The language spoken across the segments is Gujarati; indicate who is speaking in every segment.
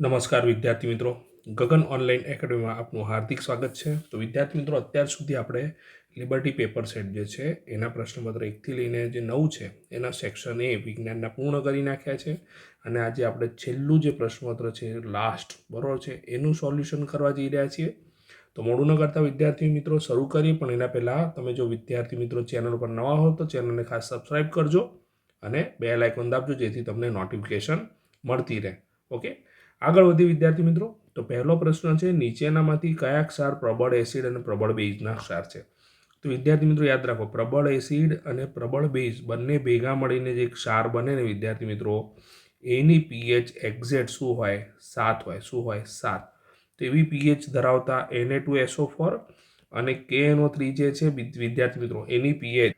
Speaker 1: નમસ્કાર વિદ્યાર્થી મિત્રો. ગગન ઓનલાઈન એકેડમીમાં આપનું હાર્દિક સ્વાગત છે. તો વિદ્યાર્થી મિત્રો, અત્યાર સુધી આપણે લિબર્ટી પેપર સેટ જે છે, એના પ્રશ્નપત્ર એકથી લઈને જે નવ છે, એના સેક્શન એ વિજ્ઞાનના પૂર્ણ કરી નાખ્યા છે. અને આજે આપણે છેલ્લું જે પ્રશ્નપત્ર છે લાસ્ટ બરોબર છે, એનું સોલ્યુશન કરવા જઈ રહ્યા છીએ. તો મોડું ન કરતા વિદ્યાર્થી મિત્રો, શરૂ કરીએ, પણ એના પહેલાં તમે જો વિદ્યાર્થી મિત્રો ચેનલ ઉપર નવા હો, તો ચેનલને ખાસ સબસ્ક્રાઈબ કરજો અને બે લાઇકોન દાબજો, જેથી તમને નોટિફિકેશન મળતી રહે. ઓકે આગળ વધી વિદ્યાર્થી મિત્રો. તો પહેલો પ્રશ્ન છે, નીચેનામાંથી કયા ક્ષાર પ્રબળ એસિડ અને પ્રબળ બેઝના ક્ષાર છે? તો વિદ્યાર્થી મિત્રો યાદ રાખો, પ્રબળ એસિડ અને પ્રબળ બેઝ બંને ભેગા મળીને જે ક્ષાર બને ને વિદ્યાર્થી મિત્રો, એની પીએચ એક્ઝેક્ટ શું હોય? સાત હોય. શું હોય? સાત. તો એવી પીએચ ધરાવતા એને ટુ એસો ફોર અને કે એનો થ્રી જે છે વિદ્યાર્થી મિત્રો, એની પીએચ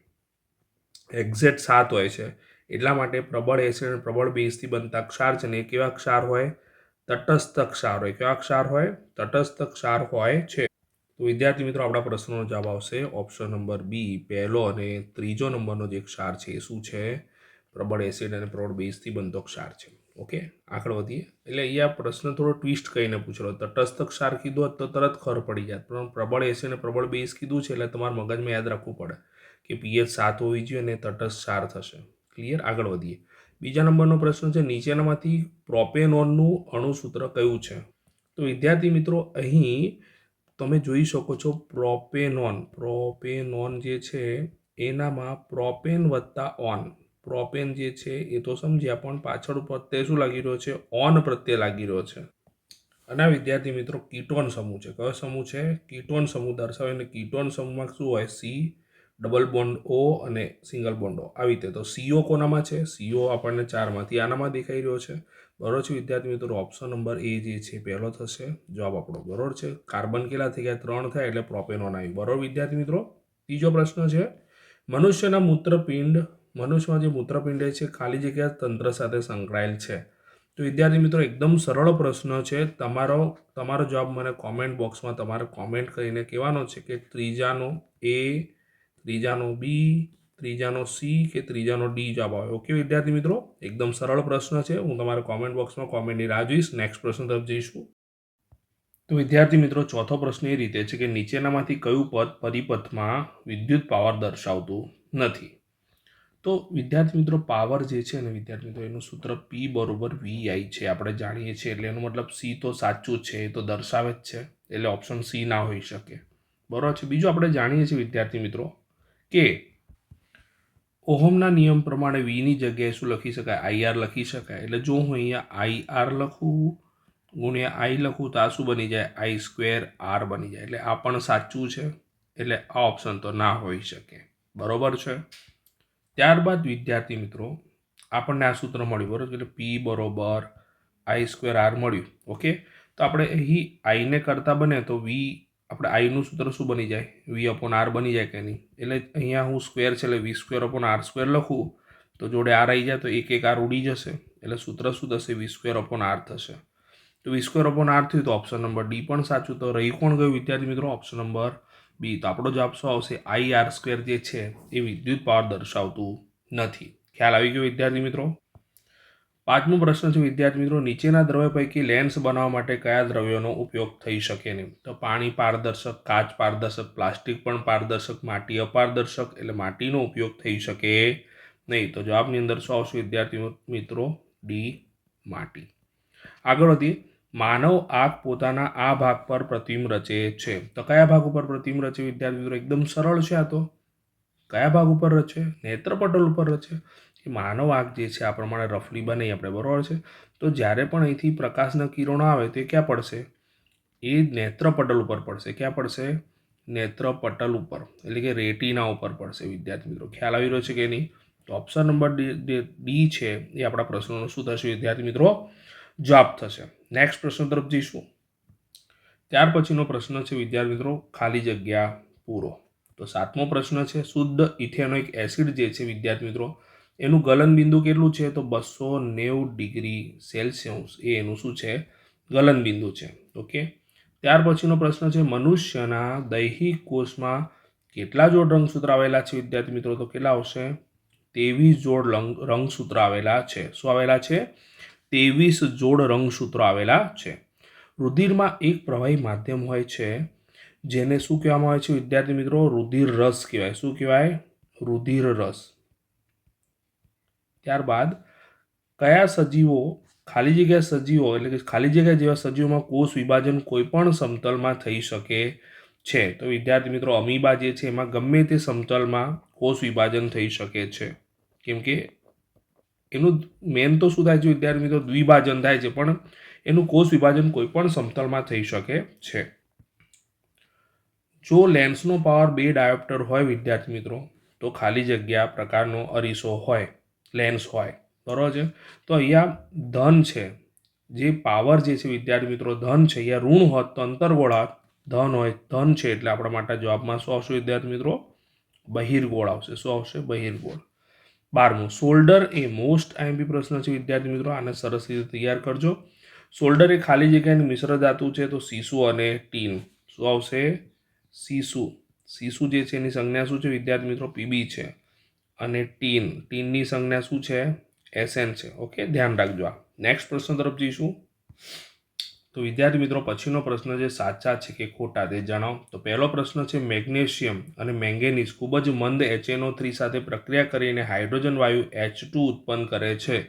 Speaker 1: એક્ઝેક્ટ સાત હોય છે. એટલા માટે પ્રબળ એસિડ અને પ્રબળ બેઝથી બનતા ક્ષાર છે ને એ કેવા ક્ષાર હોય? તટસ્થ ક્ષાર હોય. કેવા ક્ષાર હોય? તટસ્થ ક્ષાર હોય છે. તો વિદ્યાર્થી મિત્રો, આપણા પ્રશ્નનો જવાબ આવશે ઓપ્શન નંબર બી, પહેલો અને ત્રીજો નંબરનો જે ક્ષાર છે એ શું છે? પ્રબળ એસિડ અને પ્રબળ બેઝથી બનતો ક્ષાર છે. ઓકે? આગળ વધીએ. એટલે અહીંયા પ્રશ્ન થોડો ટ્વિસ્ટ કહીને પૂછેલો. તટસ્થ ક્ષાર કીધું હોત તો તરત ખર પડી જાત. પણ પ્રબળ એસિડ અને પ્રબળ બેઝ કીધું છે એટલે તમારા મગજમાં યાદ રાખવું પડે કે પીએચ સાત હોવી જોઈએ અને તટસ્થ ક્ષાર થશે. ક્લિયર? આગળ વધીએ. બીજા નંબરનો પ્રશ્ન છે, નીચેનામાંથી પ્રોપેનોનનું અણુસૂત્ર કયું છે? તો વિદ્યાર્થી મિત્રો, અહીં તમે જોઈ શકો છો પ્રોપેનોન. પ્રોપેનોન જે છે, એનામાં પ્રોપેન વત્તા ઓન. પ્રોપેન જે છે, એ તો સમજ્યા, પણ પાછળ પ્રત્યે શું લાગી રહ્યો છે? ઓન પ્રત્યે લાગી રહ્યો છે. અને વિદ્યાર્થી મિત્રો, કીટોન સમૂહ છે. કયો સમૂહ છે? કીટોન સમૂહ દર્શાવે અને કીટોન સમૂહમાં શું હોય? સી ડબલ બોન્ડ ઓ અને સિંગલ બોન્ડ ઓ. આવી રીતે. તો સીઓ કોનામાં છે? સીઓ આપણને ચારમાંથી આનામાં દેખાઈ રહ્યો છે. બરોબર છે વિદ્યાર્થી મિત્રો? ઓપ્શન નંબર એ જે છે પહેલો થશે. જવાબ આપણો બરોબર છે. કાર્બન કેટલા થઈ ગયા? ત્રણ થાય એટલે પ્રોપેનોન આવી બરોબર વિદ્યાર્થી મિત્રો? ત્રીજો પ્રશ્ન છે. મનુષ્યના મૂત્રપિંડ, મનુષ્યમાં જે મૂત્રપિંડ છે, ખાલી જગ્યા તંત્ર સાથે સંકળાયેલ છે. તો વિદ્યાર્થી મિત્રો, એકદમ સરળ પ્રશ્ન છે. તમારો તમારો જવાબ મને કોમેન્ટ બોક્સમાં તમારે કોમેન્ટ કરીને કહેવાનો છે કે ત્રીજાનો એ ત્રીજાનો બી ત્રીજાનો સી કે ત્રીજાનો ડી જવાબ આવે. ઓકે વિદ્યાર્થી મિત્રો? એકદમ સરળ પ્રશ્ન છે. હું તમારા કોમેન્ટ બોક્સમાં કોમેન્ટની રાહ જોઈશ. નેક્સ્ટ પ્રશ્ન તરફ જઈશું. તો વિદ્યાર્થી મિત્રો, ચોથો પ્રશ્ન એ રીતે છે કે નીચેનામાંથી કયું પદ પરિપથમાં વિદ્યુત પાવર દર્શાવતું નથી? તો વિદ્યાર્થી મિત્રો, પાવર જે છે ને, વિદ્યાર્થી મિત્રો, એનું સૂત્ર પી બરોબર વી આઈ છે. આપણે જાણીએ છીએ. એટલે એનો મતલબ સી તો સાચું છે. એ તો દર્શાવે જ છે. એટલે ઓપ્શન સી ના હોઈ શકે. બરોબર છે. બીજું આપણે જાણીએ છીએ વિદ્યાર્થી મિત્રો કે ઓહમના નિયમ પ્રમાણે વીની જગ્યાએ શું લખી શકાય? આઈઆર લખી શકાય. એટલે જો હું અહીંયા આઈઆર લખું, ગુણ્યા આઈ લખું, તો આ શું બની જાય? આઈ સ્ક્વેર આર બની જાય. એટલે આ પણ સાચું છે. એટલે આ ઓપ્શન તો ના હોઈ શકે. બરોબર છે? ત્યારબાદ વિદ્યાર્થી મિત્રો, આપણને આ સૂત્ર મળ્યું, બરોબર? એટલે પી બરોબર, આઈ સ્ક્વેર આર મળ્યું. ઓકે? તો આપણે અહીં આઈને કરતાં બને તો વી આપણે આઈનું સૂત્ર શું બની જાય? વી અપોન આર બની જાય કે નહીં? એટલે અહીંયા હું સ્ક્વેર છે એટલે V square upon R square લખું, તો જોડે આર આવી જાય તો એક એક આર ઉડી જશે. એટલે સૂત્ર શું થશે? વી સ્ક્વેર અપોન આર થશે. તો વી સ્ક્વેર અપોન આર થયું તો ઓપ્શન નંબર ડી પણ સાચું. તો રહી કોણ ગયું? વિદ્યાર્થી મિત્રો ઓપ્શન નંબર બી તો આપણો જવાબ શું આવશે? આઈ આર સ્ક્વેર જે છે એ વિદ્યુત પાવર દર્શાવતું નથી. ખ્યાલ આવી ગયો વિદ્યાર્થી મિત્રો? પાંચમો પ્રશ્ન છે, વિદ્યાર્થી મિત્રો, નીચેના દ્રવ્ય પૈકી લેન્સ બનાવવા માટે કયા દ્રવ્યોનો ઉપયોગ થઈ શકે નહીં તો પાણી પારદર્શક, કાચ પારદર્શક, પ્લાસ્ટિક પણ પારદર્શક, માટી અપારદર્શક એટલે માટીનો ઉપયોગ થઈ શકે નહીં. તો જવાબની અંદર શું આવશે વિદ્યાર્થી મિત્રો? ડી, માટી. આગળ વધીએ. માનવ આંખ પોતાના આ ભાગ પર પ્રતિમ રચે છે. તો કયા ભાગ ઉપર પ્રતિમ રચે? વિદ્યાર્થી મિત્રો, એકદમ સરળ છે આ તો. કયા ભાગ ઉપર રચે? નેત્રપટલ ઉપર રચે. એ માનવ આંખ જે છે, આ પ્રમાણે રફલી બને આપણે, બરાબર છે? તો જ્યારે પણ અહીંથી પ્રકાશના કિરણો આવે તે ક્યાં પડશે? એ નેત્રપટલ ઉપર પડશે. ક્યાં પડશે? નેત્રપટલ ઉપર. એટલે કે રેટીના ઉપર પડશે, વિદ્યાર્થી મિત્રો. ખ્યાલ આવી રહ્યો છે કે નહીં? તો ઓપ્શન નંબર ડી છે, એ આપણા પ્રશ્નોનો શું થશે, વિદ્યાર્થી મિત્રો? જવાબ થશે. નેક્સ્ટ પ્રશ્ન તરફ જઈશું. ત્યાર પછીનો પ્રશ્ન છે, વિદ્યાર્થી મિત્રો, ખાલી જગ્યા પૂરો. તો સાતમો પ્રશ્ન છે, શુદ્ધ ઇથેનોઇક એસિડ જે છે, વિદ્યાર્થી મિત્રો એનું ગલનબિંદુ કેટલું છે? તો બસો નેવું ડિગ્રી સેલ્સિયસ એ એનું શું છે? ગલનબિંદુ છે. ઓકે? ત્યાર પછીનો પ્રશ્ન છે, મનુષ્યના દૈહિક કોષમાં કેટલા જોડ રંગસૂત્ર આવેલા છે? વિદ્યાર્થી મિત્રો, તો કેટલા આવશે? ત્રેવીસ જોડ રંગ રંગસૂત્ર આવેલા છે. શું આવેલા છે? ત્રેવીસ જોડ રંગસૂત્રો આવેલા છે. રુધિરમાં એક પ્રવાહી માધ્યમ હોય છે, જેને શું કહેવામાં આવે છે? વિદ્યાર્થી મિત્રો રુધિર રસ કહેવાય. શું કહેવાય? રુધિર રસ ત્યારબાદ કયા સજીવો, ખાલી જગ્યા સજીવો એટલે કે ખાલી જગ્યા જેવા સજીવોમાં કોષ વિભાજન કોઈપણ સમતલમાં થઈ શકે છે. તો વિદ્યાર્થી મિત્રો, અમીબા જે છે એમાં ગમે તે સમતલમાં કોષ વિભાજન થઈ શકે છે. કેમ કે એનું મેન તો શું થાય છે વિદ્યાર્થી મિત્રો, દ્વિભાજન થાય છે, પણ એનું કોષ વિભાજન કોઈ પણ સમતલમાં થઈ શકે છે. જો લેન્સનો પાવર બે ડાયોપ્ટર હોય વિદ્યાર્થી મિત્રો, તો ખાલી જગ્યા પ્રકારનો અરીસો હોય. લેન્સ હોય. બરાબર છે? તો અહીંયા ધન છે. જે પાવર જે છે વિદ્યાર્થી મિત્રો, ધન છે. અહીંયા ઋણ હોત તો અંતરગોળા ધન હોય. ધન છે એટલે આપણા માટે જવાબમાં શું આવશે વિદ્યાર્થી મિત્રો? બહિર્ગોળ આવશે. શું આવશે? બહિર્ગોળ. બારમું શોલ્ડર એ મોસ્ટ આઈએમપી પ્રશ્ન છે વિદ્યાર્થી મિત્રો. આને સરસ રીતે તૈયાર કરજો. શોલ્ડર એ ખાલી જગ્યાની મિશ્ર ધાતુ છે તો સીસુ અને ટીન. શું આવશે? સીસુ સીસુ જે છે એની સંજ્ઞા શું છે વિદ્યાર્થી મિત્રો? પીબી છે. અને ટીન. ટીનની સંજ્ઞા શું છે? એસએન છે. ઓકે, ધ્યાન રાખજો આ. નેક્સ્ટ પ્રશ્ન તરફ જઈશું. તો વિદ્યાર્થી મિત્રો, પછીનો પ્રશ્ન છે સાચા છે કે ખોટા તે જણાવો. તો પહેલો પ્રશ્ન છે મેગ્નેશિયમ અને મેંગેનીઝ ખૂબ જ મંદ એચએનઓ થ્રી સાથે પ્રક્રિયા કરીને હાઇડ્રોજન વાયુ એચ ટુ ઉત્પન્ન કરે છે.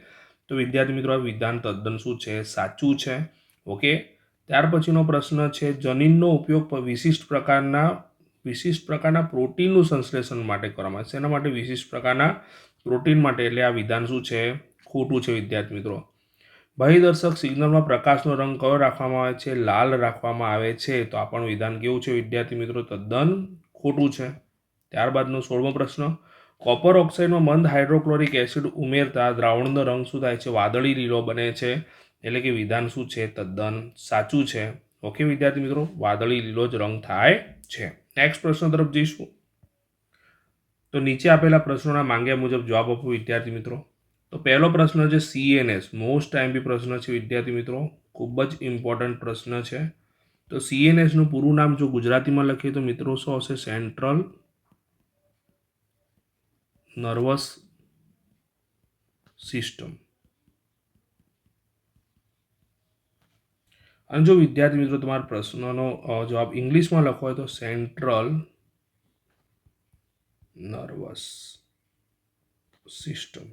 Speaker 1: તો વિદ્યાર્થી મિત્રો, આ વિધાન તદ્દન શું છે? સાચું છે. ઓકે, ત્યાર પછીનો પ્રશ્ન છે જનીનનો ઉપયોગ વિશિષ્ટ પ્રકારના વિશિષ્ટ પ્રકારના પ્રોટીનનું સંશ્લેષણ માટે કરવામાં આવે છે. એના માટે વિશિષ્ટ પ્રકારના પ્રોટીન માટે એટલે આ વિધાન શું છે? ખોટું છે વિદ્યાર્થી મિત્રો. ભયદર્શક સિગ્નલમાં પ્રકાશનો રંગ કયો રાખવામાં આવે છે? લાલ રાખવામાં આવે છે. તો આ પણ વિધાન કેવું છે વિદ્યાર્થી મિત્રો? તદ્દન ખોટું છે. ત્યારબાદનો સોળમો પ્રશ્ન. કોપર ઓક્સાઇડમાં મંદ હાઇડ્રોક્લોરિક એસિડ ઉમેરતા દ્રાવણનો રંગ શું થાય છે? વાદળી, લીલો બને છે. એટલે કે વિધાન શું છે? તદ્દન સાચું છે. ઓકે વિદ્યાર્થી મિત્રો? વાદળી, લીલો જ રંગ થાય છે. નેક્સ્ટ પ્રશ્ન તરફ જઈશું. તો નીચે આપેલા પ્રશ્નોના માંગ્યા મુજબ જવાબ આપો વિદ્યાર્થી મિત્રો. તો પહેલો પ્રશ્ન છે સીએનએસ મોસ્ટ ટાઈમ બી પ્રશ્ન છે વિદ્યાર્થી મિત્રો. ખૂબ જ ઇમ્પોર્ટન્ટ પ્રશ્ન છે. તો સીએનએસનું પૂરું નામ જો ગુજરાતીમાં લખીએ તો મિત્રો શું આવશે સેન્ટ્રલ નર્વસ સિસ્ટમ અને જો વિદ્યાર્થી મિત્રો તમારા પ્રશ્નનો જવાબ ઇંગ્લિશમાં લખો હોય તો સેન્ટ્રલ નર્વસ સિસ્ટમ.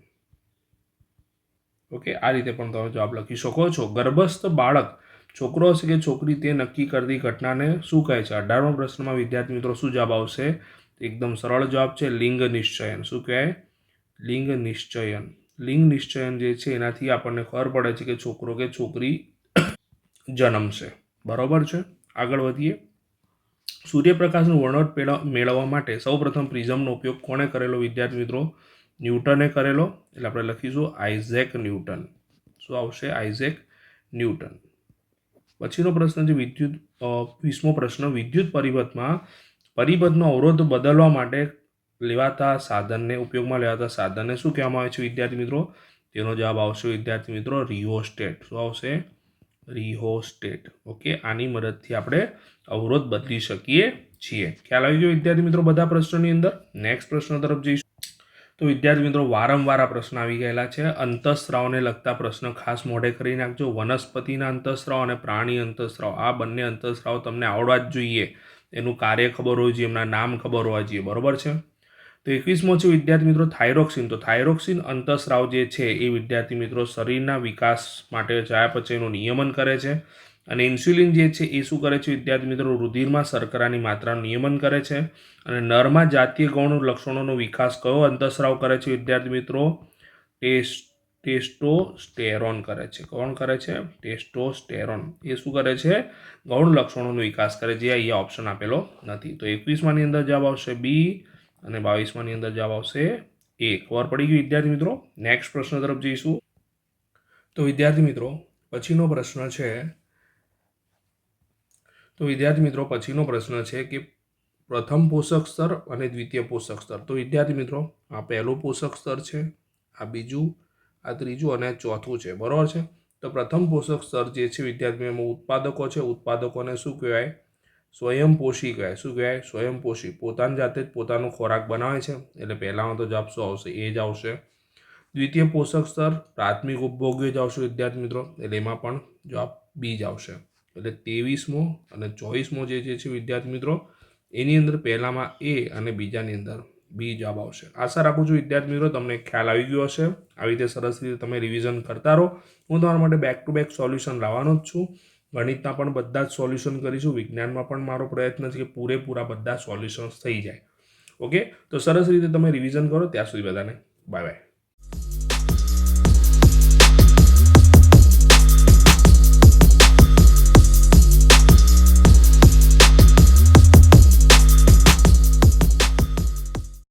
Speaker 1: ઓકે, આ રીતે પણ તમે જવાબ લખી શકો છો. ગર્ભસ્થ બાળક, છોકરો હશે કે છોકરી, તે નક્કી કરતી ઘટનાને શું કહે છે? અઢારમા પ્રશ્નમાં વિદ્યાર્થી મિત્રો શું જવાબ આવશે? એકદમ સરળ જવાબ છે, લિંગ નિશ્ચયન. શું કહેવાય લિંગ નિશ્ચયન. લિંગ નિશ્ચયન જે છે, એનાથી આપણને ખબર પડે છે કે છોકરો કે છોકરી જન્મશે બરાબર છે? આગળ વધીએ. સૂર્યપ્રકાશનું વર્ણન મેળવવા માટે સૌપ્રથમ પ્રિઝમનો ઉપયોગ કોણે કરેલો? વિદ્યાર્થી મિત્રો, ન્યૂટને કરેલો. એટલે આપણે લખીશું આઇઝેક ન્યૂટન. શું આવશે? Isaac Newton. પછીનો પ્રશ્ન છે વિદ્યુત વીસમો પ્રશ્ન. વિદ્યુત પરિપથમાં પરિપથનો અવરોધ બદલવા માટે લેવાતા સાધનને, ઉપયોગમાં લેવાતા સાધનને શું કહેવામાં આવે છે વિદ્યાર્થી મિત્રો? તેનો જવાબ આવશે વિદ્યાર્થી મિત્રો રિયોસ્ટેટ. શું આવશે? રિહોસ્ટેટ. ઓકે? આની મદદથી આપણે અવરોધ બદલી શકીએ છીએ. ખ્યાલ આવી ગયો વિદ્યાર્થી મિત્રો બધા પ્રશ્નોની અંદર? નેક્સ્ટ પ્રશ્ન તરફ જઈશું. તો વિદ્યાર્થી મિત્રો વારંવાર આ પ્રશ્ન આવી ગયેલા છે. અંતઃસ્રાવને લગતા પ્રશ્ન ખાસ મોઢે કરી નાખજો. વનસ્પતિના અંતઃસ્રાવ અને પ્રાણી અંતઃસ્રાવ આ બંને અંતઃસ્રાવ તમને આવડવા જ જોઈએ. એનું કાર્ય ખબર હોવી જોઈએ, એમના નામ ખબર હોવા જોઈએ. બરોબર છે? તો એકવીસમો છે વિદ્યાર્થી મિત્રો થાઇરોક્સિન. તો થાઇરોક્સિન અંતઃસ્રાવ જે છે એ વિદ્યાર્થી મિત્રો શરીરના વિકાસ માટે ચયાપચયનું નિયમન કરે છે. અને ઇન્સ્યુલિન જે છે એ શું કરે છે વિદ્યાર્થી મિત્રો? રુધિરમાં શર્કરાની માત્રાનું નિયમન કરે છે. અને નરમાં જાતીય ગૌણ લક્ષણોનો વિકાસ કયો અંતઃસ્રાવ કરે છે વિદ્યાર્થી મિત્રો? ટેસ્ટ, ટેસ્ટોસ્ટેરોન કરે છે. કોણ કરે છે? ટેસ્ટોસ્ટેરોન. એ શું કરે છે? ગૌણ લક્ષણોનો વિકાસ કરે છે. અહીંયા ઓપ્શન આપેલો નથી. તો એકવીસમાંની અંદર જવાબ આવશે બી અને બાવીસમાંની અંદર જવાબ આવશે એ. ખબર પડી ગઈ વિદ્યાર્થી મિત્રો? નેક્સ્ટ પ્રશ્ન તરફ જઈશું. તો વિદ્યાર્થી મિત્રો, પછીનો પ્રશ્ન છે, તો વિદ્યાર્થી મિત્રો, પછીનો પ્રશ્ન છે કે પ્રથમ પોષક સ્તર અને દ્વિતીય પોષક સ્તર. તો વિદ્યાર્થી મિત્રો, આ પહેલું પોષક સ્તર છે, આ બીજું, આ ત્રીજું અને ચોથું છે. બરાબર છે? તો પ્રથમ પોષક સ્તર જે છે, વિદ્યાર્થી ઉત્પાદકો છે. ઉત્પાદકોને શું કહેવાય? સ્વયંપોષી કહેવાય શું કહેવાય સ્વયંપોષી. પોતાની જાતે જ પોતાનો ખોરાક બનાવે છે. એટલે પહેલાંનો તો જવાબ શું આવશે? એ જ આવશે. દ્વિતીય પોષક સ્તર, પ્રાથમિક ઉપભોગ્ય જ આવશે વિદ્યાર્થી મિત્રો. એટલે એમાં પણ જવાબ બી જ આવશે. એટલે ત્રેવીસમો અને ચોવીસમો જે જે છે વિદ્યાર્થી મિત્રો, એની અંદર પહેલામાં એ અને બીજાની અંદર બી જવાબ આવશે. આશા રાખું છું વિદ્યાર્થી મિત્રો, તમને ખ્યાલ આવી ગયો હશે. આવી રીતે સરસ રીતે તમે રિવિઝન કરતા રહો. હું તમારા માટે બેક ટુ બેક સોલ્યુશન લાવવાનો જ છું. ગણિતના પણ બધા જ સોલ્યુશન કરીશું, વિજ્ઞાનમાં પણ મારો પ્રયત્ન છે કે પૂરેપૂરા બધા સોલ્યુશન્સ થઈ જાય. ઓકે? તો સરસ રીતે તમે રિવિઝન કરો, ત્યાં સુધી બધાને બાય બાય